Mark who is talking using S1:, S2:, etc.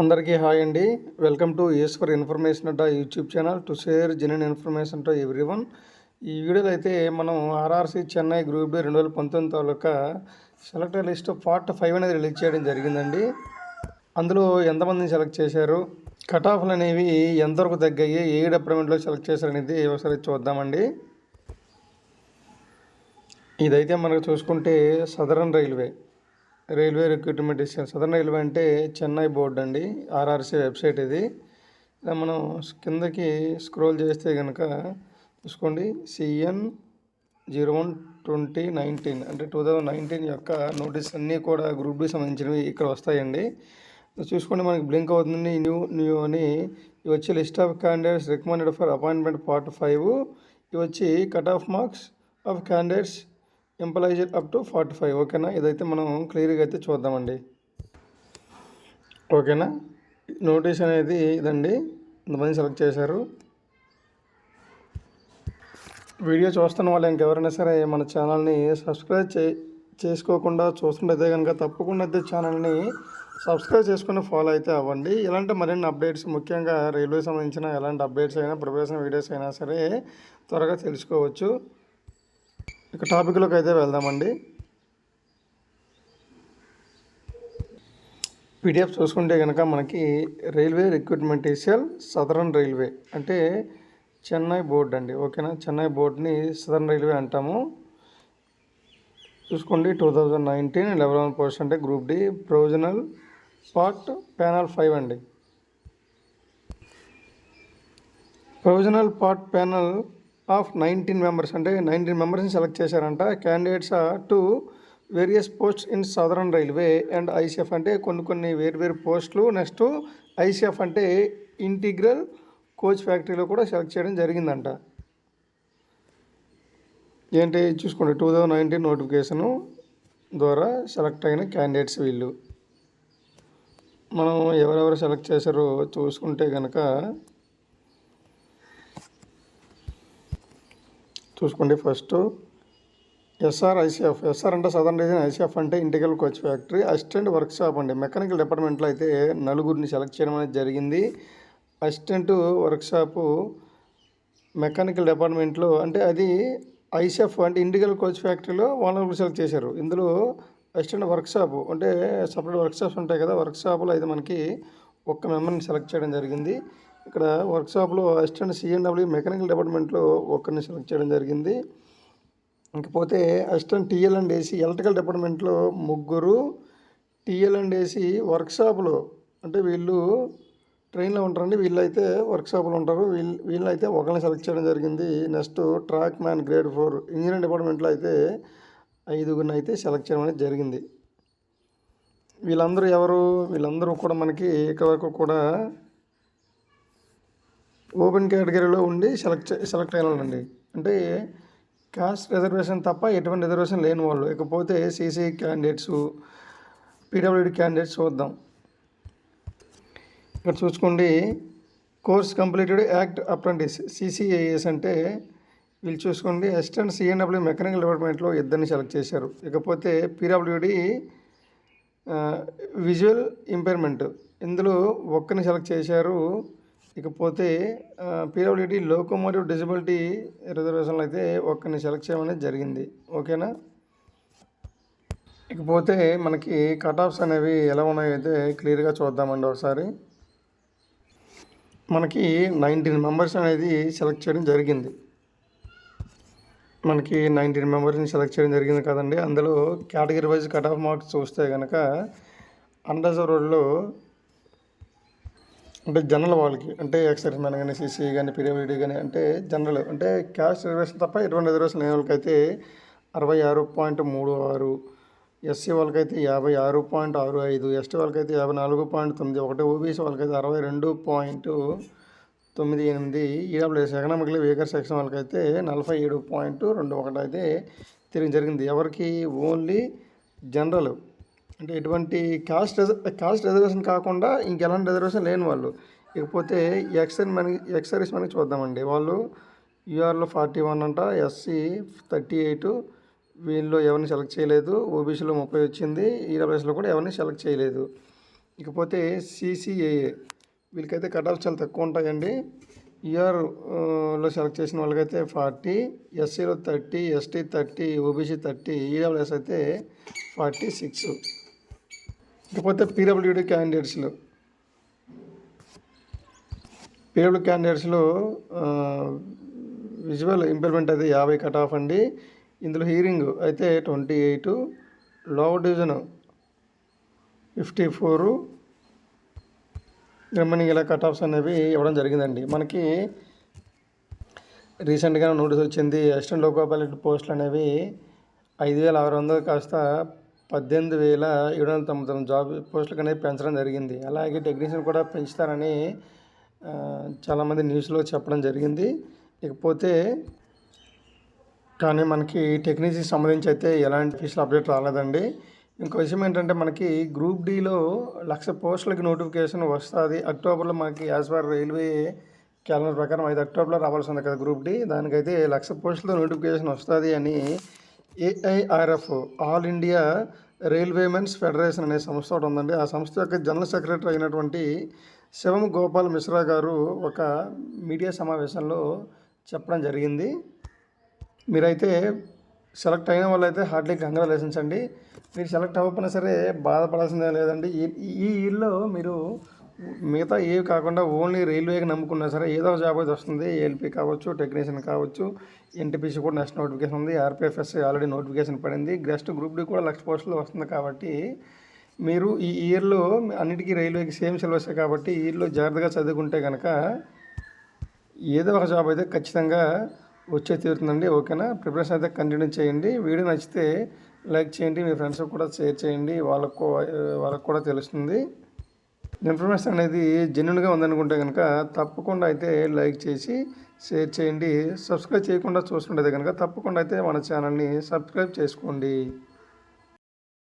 S1: అందరికీ హాయ్ అండి. Welcome to Eshwar information Adda YouTube channel to share genuine information to everyone ఈ వీడియోలో అయితే మనం ఆర్ఆర్సీ చెన్నై గ్రూప్ డి రెండు వేల పంతొమ్మిది తాలూకా సెలెక్టర్ లిస్ట్ పార్ట్ ఫైవ్ అనేది రిలీజ్ చేయడం జరిగిందండి. అందులో ఎంతమందిని సెలెక్ట్ చేశారు? కట్ ఆఫ్లు అనేవి ఎంతవరకు తగ్గాయి? ఏ డిపార్ట్మెంట్లో సెలెక్ట్ చేశారు అనేది ఒకసారి చూద్దామండి. ఇదైతే మనకు చూసుకుంటే southern railway. Railway recruitment decision southern railway అంటే చెన్నై బోర్డు అండి. ఆర్ఆర్సీ వెబ్సైట్ ఇది. ఇలా మనం కిందకి స్క్రోల్ చేస్తే కనుక చూసుకోండి. CN zero one twenty nineteen అంటే టూ థౌజండ్ నైన్టీన్ యొక్క నోటీస్ అన్నీ కూడా గ్రూప్ డి సంబంధించినవి ఇక్కడ వస్తాయండి. చూసుకోండి మనకి బ్లింక్ అవుతుంది న్యూ న్యూ అని ఇవి వచ్చి list of candidates recommended for appointment part five. ఇవి వచ్చి cut off marks of candidates employees up to forty five ఓకేనా ఇదైతే మనం క్లియర్గా అయితే చూద్దామండి. ఓకేనా నోటీస్ అనేది ఇదండి. ఇంతమంది సెలెక్ట్ చేశారు. వీడియో చూస్తున్న వాళ్ళు ఇంకెవరైనా సరే మన ఛానల్ని సబ్స్క్రైబ్ చే చేసుకోకుండా చూస్తుంటే కనుక తప్పకుండా అయితే ఛానల్ని సబ్స్క్రైబ్ చేసుకుని ఫాలో అయితే అవ్వండి. ఇలాంటి మరిన్ని అప్డేట్స్ ముఖ్యంగా రైల్వే సంబంధించిన ఎలాంటి అప్డేట్స్ అయినా ప్రిపరేషన్ వీడియోస్ అయినా సరే త్వరగా తెలుసుకోవచ్చు. ఇక టాపిక్లోకి అయితే వెళ్దామండి. పీడిఎఫ్ చూసుకుంటే కనుక మనకి రైల్వే రిక్రూట్మెంట్ ఏషియల్ సదరన్ రైల్వే. అంటే చెన్నై బోర్డ్ అండి. ఓకేనా? చెన్నై బోర్డ్ని సదరన్ రైల్వే అంటాము. చూసుకోండి two thousand nineteen level one post అంటే group D provisional part panel five అండి. Provisional part panel of nineteen members అంటే నైన్టీన్ మెంబర్స్ని సెలెక్ట్ చేశారంట. Candidates to various posts in southern railway and ICF అంటే కొన్ని కొన్ని వేరు వేరు పోస్టులు నెక్స్ట్ ఐసీఎఫ్ అంటే ఇంటిగ్రల్ కోచ్ ఫ్యాక్టరీలో కూడా సెలెక్ట్ చేయడం జరిగిందంట. ఏంటి? చూసుకోండి టూ థౌజండ్ నైన్టీన్ నోటిఫికేషను ద్వారా సెలెక్ట్ అయిన క్యాండిడేట్స్ వీళ్ళు. మనం ఎవరెవరు సెలెక్ట్ చేశారో చూసుకుంటే కనుక చూసుకోండి ఫస్ట్. SR ICF. ఎస్ఆర్ అంటే సదర్న్ రీజన్ ఐసీఎఫ్ అంటే integral coach factory. Assistant workshop అండి. మెకానికల్ డిపార్ట్మెంట్లో అయితే నలుగురిని సెలెక్ట్ చేయడం అనేది జరిగింది. అసిస్టెంట్ వర్క్షాపు మెకానికల్ డిపార్ట్మెంట్లో అంటే అది ఐసీఎఫ్ అంటే ఇండిగల్ కోచ్ ఫ్యాక్టరీలో వాళ్ళని సెలెక్ట్ చేశారు. ఇందులో అసిస్టెంట్ వర్క్షాప్ అంటే సపరేట్ వర్క్షాప్స్ ఉంటాయి కదా. వర్క్షాప్లో అయితే మనకి ఒక్క మెంబర్ని సెలెక్ట్ చేయడం జరిగింది. ఇక్కడ వర్క్షాప్లో అసిస్టెంట్ సిఎన్డబ్ల్యూ మెకానికల్ డిపార్ట్మెంట్లో ఒకరిని సెలెక్ట్ చేయడం జరిగింది. ఇంకపోతే assistant TL and AC electrical డిపార్ట్మెంట్లో ముగ్గురు టీఎల్ అండ్ ఏసీ వర్క్షాప్లో అంటే వీళ్ళు ట్రైన్లో ఉంటారండి వీళ్ళైతే వర్క్షాప్లో ఉంటారు. వీళ్ళు వీళ్ళైతే ఒకరిని సెలెక్ట్ చేయడం జరిగింది. Next track man grade four engineering డిపార్ట్మెంట్లో అయితే ఐదుగురిని అయితే సెలెక్ట్ చేయడం అనేది జరిగింది. వీళ్ళందరూ ఎవరు? వీళ్ళందరూ కూడా మనకి ఇక్కడ వరకు కూడా ఓపెన్ కేటగిరీలో ఉండి సెలెక్ట్ సెలెక్ట్ అయ్యాలండి అంటే కాస్ట్ రిజర్వేషన్ తప్ప ఎటువంటి రిజర్వేషన్ లేని వాళ్ళు. ఇకపోతే సీసీ క్యాండిడేట్స్ పీడబ్ల్యూడి క్యాండిడేట్స్ చూద్దాం. ఇక్కడ చూసుకోండి. Course completed act apprentice CCAS అంటే వీళ్ళు చూసుకోండి. అసిస్టెంట్ సిఎన్డబ్ల్యూ మెకానికల్ డిపార్ట్మెంట్లో ఇద్దరిని సెలెక్ట్ చేశారు. ఇకపోతే పీడబ్ల్యూడి విజువల్ ఇంపైర్మెంట్. ఇందులో ఒక్కరిని సెలెక్ట్ చేశారు ఇకపోతే పీడబ్ల్యూడి లోకోమోటివ్ డిజబిలిటీ రిజర్వేషన్లు అయితే ఒక్కరిని సెలెక్ట్ చేయడం జరిగింది. ఓకేనా? ఇకపోతే మనకి కట్ ఆఫ్స్ అనేవి ఎలా ఉన్నాయో అయితే క్లియర్గా చూద్దామండి ఒకసారి. మనకి నైన్టీన్ మెంబర్స్ అనేది సెలెక్ట్ చేయడం జరిగింది. మనకి నైన్టీన్ మెంబర్స్ని సెలెక్ట్ చేయడం జరిగింది కదండి. అందులో category wise cut off marks చూస్తే కనుక అండర్ రోడ్లో అంటే జనరల్ వాళ్ళకి అంటే ఎక్సైజ్ మ్యాన్ కానీ సీసీ కానీ పీడబ్ల్యూడీ కానీ అంటే జనరల్ అంటే క్యాస్ట్ రిజర్వేషన్ తప్ప ఎటువంటి రిజర్వేషన్ లేని వాళ్ళకైతే అరవై ఆరు పాయింట్ మూడు ఆరు ఎస్సీ వాళ్ళకైతే యాభై ఆరు పాయింట్ ఆరు ఐదు ఎస్టీ వాళ్ళకైతే యాభై నాలుగు పాయింట్ తొమ్మిది ఒకటి ఓబీసీ వాళ్ళకైతే అరవై రెండు పాయింట్ తొమ్మిది ఎనిమిది ఈడబ్ల్యూఎస్ ఎకనామికలీ వీకర్ సెక్షన్ వాళ్ళకైతే నలభై ఏడు పాయింట్ రెండు ఒకటి అయితే తిరిగి జరిగింది. ఎవరికి? Only general. అంటే ఎటువంటి కాస్ట్ కాస్ట్ రిజర్వేషన్ కాకుండా ఇంకెలాంటి రిజర్వేషన్ లేని వాళ్ళు. ఇకపోతే ఎక్సైజ్ మనీ ఎక్సైజ్ మనకి చూద్దామండి. వాళ్ళు యూఆర్లో ఫార్టీ వన్ అంట ఎస్సీ థర్టీ ఎయిట్ వీళ్ళు ఎవరిని సెలెక్ట్ చేయలేదు. ఓబీసీలో ముప్పై వచ్చింది ఈడబ్ల్యూఎస్లో కూడా ఎవరిని సెలెక్ట్ చేయలేదు. ఇకపోతే సిసిఏఏ వీళ్ళకైతే కట్ ఆఫ్ చాలా తక్కువ ఉంటాయండి. ఈఆర్లో సెలెక్ట్ చేసిన వాళ్ళకైతే forty ఎస్సీలో thirty ST thirty OBC thirty EWS అయితే ఫార్టీ సిక్స్. ఇకపోతే పీడబ్ల్యూడి క్యాండిడేట్స్లో. పీడబ్ల్యూ క్యాండిడేట్స్లో విజువల్ ఇంప్లిమెంట్ అయితే యాభై కట్ ఆఫ్ అండి. ఇందులో హీరింగ్ అయితే twenty eight lower division fifty four remaining ఇలా కట్ ఆఫ్స్ అనేవి ఇవ్వడం జరిగిందండి. మనకి రీసెంట్గా నోటీస్ వచ్చింది అసిస్టెంట్ లోకో పైలట్ పోస్టులు అనేవి ఐదు వేల ఆరు వందలు కాస్త పద్దెనిమిది వేల ఏడు వందల తొంభై తొమ్మిది జాబ్ పోస్టులకు అనేది పెంచడం జరిగింది. అలాగే టెక్నీషియన్ కూడా పెంచుతారని చాలామంది న్యూస్లో చెప్పడం జరిగింది. ఇకపోతే కానీ మనకి టెక్నీషియన్ సంబంధించి అయితే ఎలాంటి ఫీజులు అప్డేట్ రాలేదండి. ఇంకో విషయం ఏంటంటే మనకి గ్రూప్ డిలో లక్ష పోస్టులకి నోటిఫికేషన్ వస్తుంది. అక్టోబర్లో మనకి యాజ్ పర్ రైల్వే క్యాలెండర్ ప్రకారం ఐదు అక్టోబర్లో రావాల్సి ఉంది కదా గ్రూప్ డి. దానికైతే లక్ష పోస్టులతో నోటిఫికేషన్ వస్తుంది అని AIRF all India railwaymen's federation అనే సంస్థ ఒకటి ఉందండి. ఆ సంస్థ యొక్క జనరల్ సెక్రటరీ అయినటువంటి శివం గోపాల్ మిశ్రా గారు ఒక మీడియా సమావేశంలో చెప్పడం జరిగింది. మీరైతే సెలెక్ట్ అయిన వాళ్ళైతే హార్డ్లీ కంగ్రాలేషన్స్ అండి. మీరు సెలెక్ట్ అవ్వకపోయినా సరే బాధపడాల్సిందే లేదండి. ఈ ఈ ఇయర్లో మీరు మిగతా ఏవి కాకుండా ఓన్లీ రైల్వేకి నమ్ముకున్నా సరే ఏదో ఒక జాబ్ అయితే వస్తుంది. ఏఎల్పీ కావచ్చు టెక్నీషియన్ కావచ్చు ఎన్టీపీసీ కూడా నెక్స్ట్ నోటిఫికేషన్ ఉంది. ఆర్పిఎఫ్ఎస్ ఆల్రెడీ నోటిఫికేషన్ పడింది. గ్రెస్ట్ గ్రూప్ డి కూడా లక్ష పోస్టులు వస్తుంది కాబట్టి మీరు ఈ ఇయర్లో అన్నిటికీ రైల్వేకి సేమ్ సిలబస్ కాబట్టి ఈ ఇయర్లో జాగ్రత్తగా చదువుకుంటే కనుక ఏదో ఒక జాబ్ అయితే ఖచ్చితంగా వచ్చే తీరుతుందండి. ఓకేనా? ప్రిపరేషన్ అయితే కంటిన్యూ చేయండి. వీడియో నచ్చితే లైక్ చేయండి. మీ ఫ్రెండ్స్కి కూడా షేర్ చేయండి. వాళ్ళకు వాళ్ళకు కూడా తెలుస్తుంది. ఇన్ఫర్మేషన్ అనేది జెన్యున్గా ఉందనుకుంటే కనుక తప్పకుండా అయితే లైక్ చేసి షేర్ చేయండి. సబ్స్క్రైబ్ చేయకుండా చూస్తుంటే కనుక తప్పకుండా అయితే మన ఛానల్ని సబ్స్క్రైబ్ చేసుకోండి.